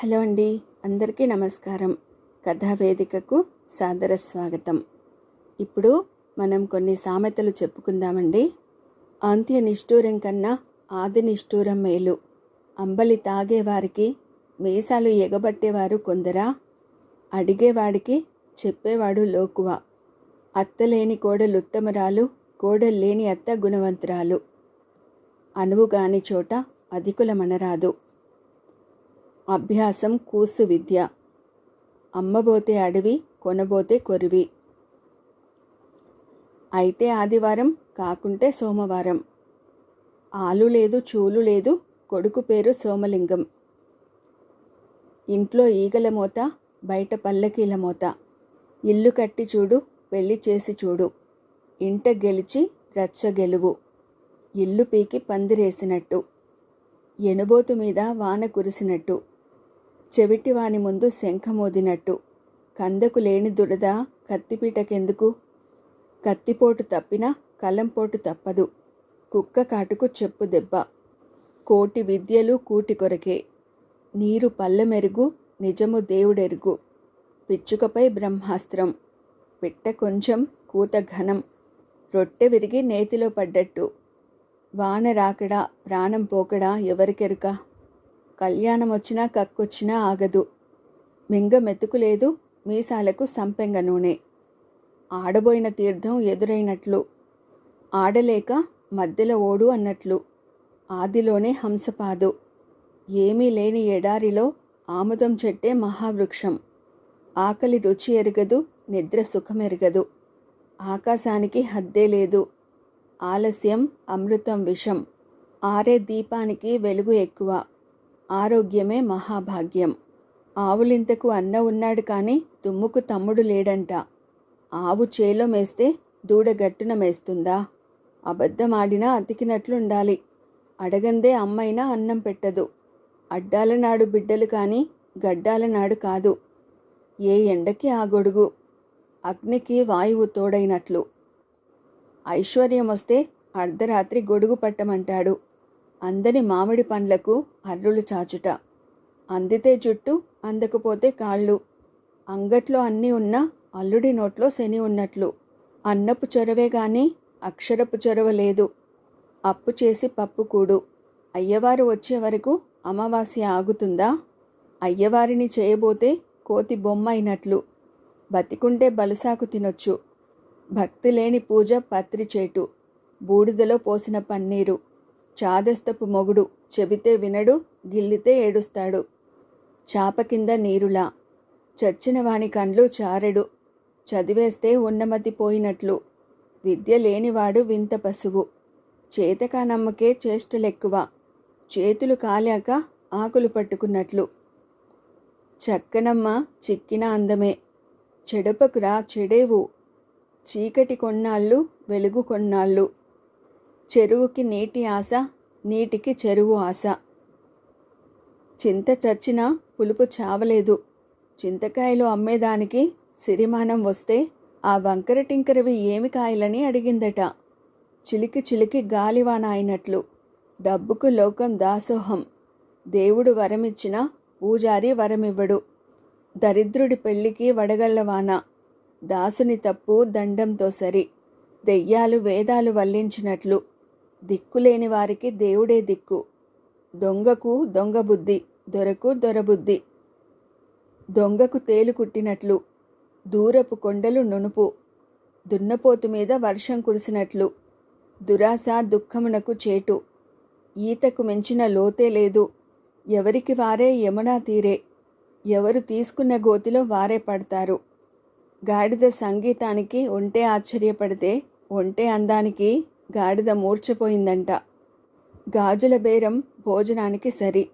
Hello అండి అందరికీ నమస్కారం. కథావేదికకు సాదర స్వాగతం. ఇప్పుడు మనం కొన్ని సామెతలు చెప్పుకుందామండి. అంత్య నిష్ఠూరం కన్నా ఆది నిష్ఠూరం మేలు. అంబలి తాగేవారికి మీసాలు ఎగబట్టేవారు కొందరా? అడిగేవాడికి చెప్పేవాడు లోకువ. అత్తలేని కోడలు ఉత్తమరాలు కోడలు లేని అత్త గుణవంతురాలు. అనువు కాని చోట అధికులమనరాదు. అభ్యాసం కూసు విద్య. అమ్మబోతే అడవి కొనబోతే కొరివి. అయితే ఆదివారం కాకుంటే సోమవారం. ఆలు లేదు చూలు లేదు కొడుకు పేరు సోమలింగం. ఇంట్లో ఈగల మోత బయట పల్లకీల మోత. ఇల్లు కట్టి చూడు పెళ్ళి చేసి చూడు. ఇంట గెలిచి రచ్చ గెలువు. ఇల్లు పీకి పందిరేసినట్టు. ఎనుబోతు మీద వాన కురిసినట్టు. చెవిటివాని ముందు శంఖమోదినట్టు. కందకు లేని దురద కత్తిపీటకెందుకు? కత్తిపోటు తప్పినా కలంపోటు తప్పదు. కుక్క కాటుకు చెప్పు దెబ్బ. కోటి విద్యలు కూటి కొరకే. నీరు పల్లెమెరుగు నిజము దేవుడెరుగు. పిచ్చుకపై బ్రహ్మాస్త్రం. పిట్ట కొంచెం కూత ఘనం. రొట్టె విరిగి నేతిలో పడ్డట్టు. వాన రాకడా ప్రాణం పోకడా ఎవరికెరుక? కళ్యాణం వచ్చినా కక్కొచ్చినా ఆగదు. మింగ మెతుకులేదు మీసాలకు సంపెంగ నూనె. ఆడబోయిన తీర్థం ఎదురైనట్లు. ఆడలేక మధ్యలో ఓడు అన్నట్లు. ఆదిలోనే హంసపాదు. ఏమీ లేని ఎడారిలో ఆముదం చెట్టే మహావృక్షం. ఆకలి రుచి ఎరగదు నిద్ర సుఖమెరగదు ఆకాశానికి హద్దే లేదు. ఆలస్యం అమృతం విషం. ఆరే దీపానికి వెలుగు ఎక్కువ. ఆరోగ్యమే మహాభాగ్యం. ఆవులింతకు అన్న ఉన్నాడు కానీ తుమ్ముకు తమ్ముడు లేడంట. ఆవు చేలో మేస్తే దూడ గట్టున మేస్తుందా? అబద్ధమాడినా అతికినట్లుండాలి. అడగందే అమ్మైనా అన్నం పెట్టదు. అడ్డాల నాడు బిడ్డలు కానీ గడ్డాల నాడు కాదు. ఏ ఎండకి ఆ గొడుగు? అగ్నికి వాయువు తోడైనట్లు. ఐశ్వర్యం వస్తే అర్ధరాత్రి గొడుగు పట్టమంటాడు. అందని మామిడి పండ్లకు అర్రులు చాచుట. అందితే జుట్టు అందకపోతే కాళ్ళు. అంగట్లో అన్నీ ఉన్నా అల్లుడి నోట్లో శని ఉన్నట్లు. అన్నపు చొరవే గాని అక్షరపు చొరవ లేదు. అప్పు చేసి పప్పు కూడు. అయ్యవారు వచ్చే వరకు అమావాస్య ఆగుతుందా? అయ్యవారిని చేయబోతే కోతి బొమ్మ అయినట్లు బతికుంటే బలుసాకు తినొచ్చు. భక్తి లేని పూజ పత్రి చేటు. బూడిదలో పోసిన పన్నీరు. చాదస్తపు మొగుడు చెబితే వినడు గిల్లితే ఏడుస్తాడు. చాప కింద నీరులా. చచ్చిన వాని కండ్లు చారెడు. చదివేస్తే ఉన్నమతి పోయినట్లు. విద్య లేనివాడు వింత పశువు. చేతకానమ్మకే చేష్టలెక్కువ. చేతులు కాలాక ఆకులు పట్టుకున్నట్లు. చక్కనమ్మ చిక్కిన అందమే. చెడపకురా చెడేవు. చీకటి కొన్నాళ్ళు వెలుగు కొన్నాళ్ళు. చెరువుకి నీటి ఆశ నీటికి చెరువు ఆశ. చింత చచ్చినా పులుపు చావలేదు. చింతకాయలు అమ్మేదానికి సిరిమానం వస్తే ఆ వంకర టింకరవి ఏమి కాయలని అడిగిందట. చిలికి చిలికి గాలివాన అయినట్లు. డబ్బుకు లోకం దాసోహం. దేవుడు వరమిచ్చిన పూజారి వరమివ్వడు. దరిద్రుడి పెళ్ళికి వడగళ్ళవాన దాసుని తప్పు దండంతో సరి. దెయ్యాలు వేదాలు వల్లించినట్లు. దిక్కులేని వారికి దేవుడే దిక్కు. దొంగకు దొంగ బుద్ధి దొరకు దొరబుద్ధి దొంగకు తేలు కుట్టినట్లు దూరపు కొండలు నునుపు. దున్నపోతు మీద వర్షం కురిసినట్లు దురాశ దుఃఖమునకు చేటు. ఈతకు మించిన లోతే లేదు ఎవరికి వారే యమునా తీరే. ఎవరు తీసుకున్న గోతిలో వారే పడతారు. గాడిద సంగీతానికి ఒంటే ఆశ్చర్యపడితే ఒంటే అందానికి గాడిద మూర్చపోయిందంట గాజుల బేరం భోజనానికి సరి.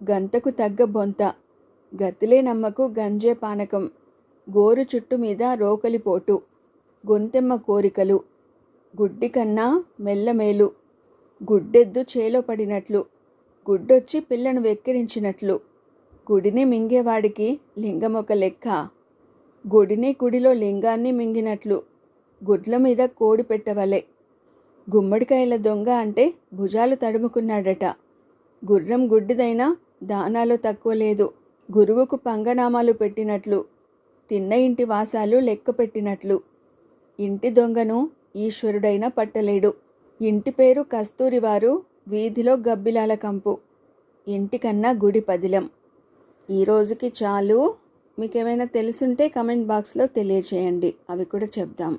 గంతకు తగ్గ బొంత. గతిలే నమ్మకు గంజే పానకం. గోరు చుట్టు మీద రోకలిపోటు గొంతెమ్మ కోరికలు. గుడ్డి కన్నా మెల్లమేలు గుడ్డెద్దు చేలో పడినట్లు. గుడ్డొచ్చి పిల్లను వెక్కిరించినట్లు. గుడిని మింగేవాడికి లింగమొక లెక్క. గుడిని గుడిలో లింగాన్ని మింగినట్లు. గుడ్ల మీద కోడి పెట్టవలే. గుమ్మడికాయల దొంగ అంటే భుజాలు తడుముకున్నాడట. గుర్రం గుడ్డిదైనా దానాలు తక్కువ లేదు. గురువుకు పంగనామాలు పెట్టినట్లు తిన్న ఇంటి వాసాలు లెక్క పెట్టినట్లు. ఇంటి దొంగను ఈశ్వరుడైనా పట్టలేడు. ఇంటి పేరు కస్తూరివారు వీధిలో గబ్బిలాల కంపు. ఇంటికన్నా గుడి పదిలం. ఈ రోజుకి చాలు. మీకు ఏమైనా తెలుసుంటే కమెంట్ బాక్స్లో తెలియచేయండి. అవి కూడా చెప్దాం.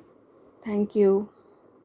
Thank you.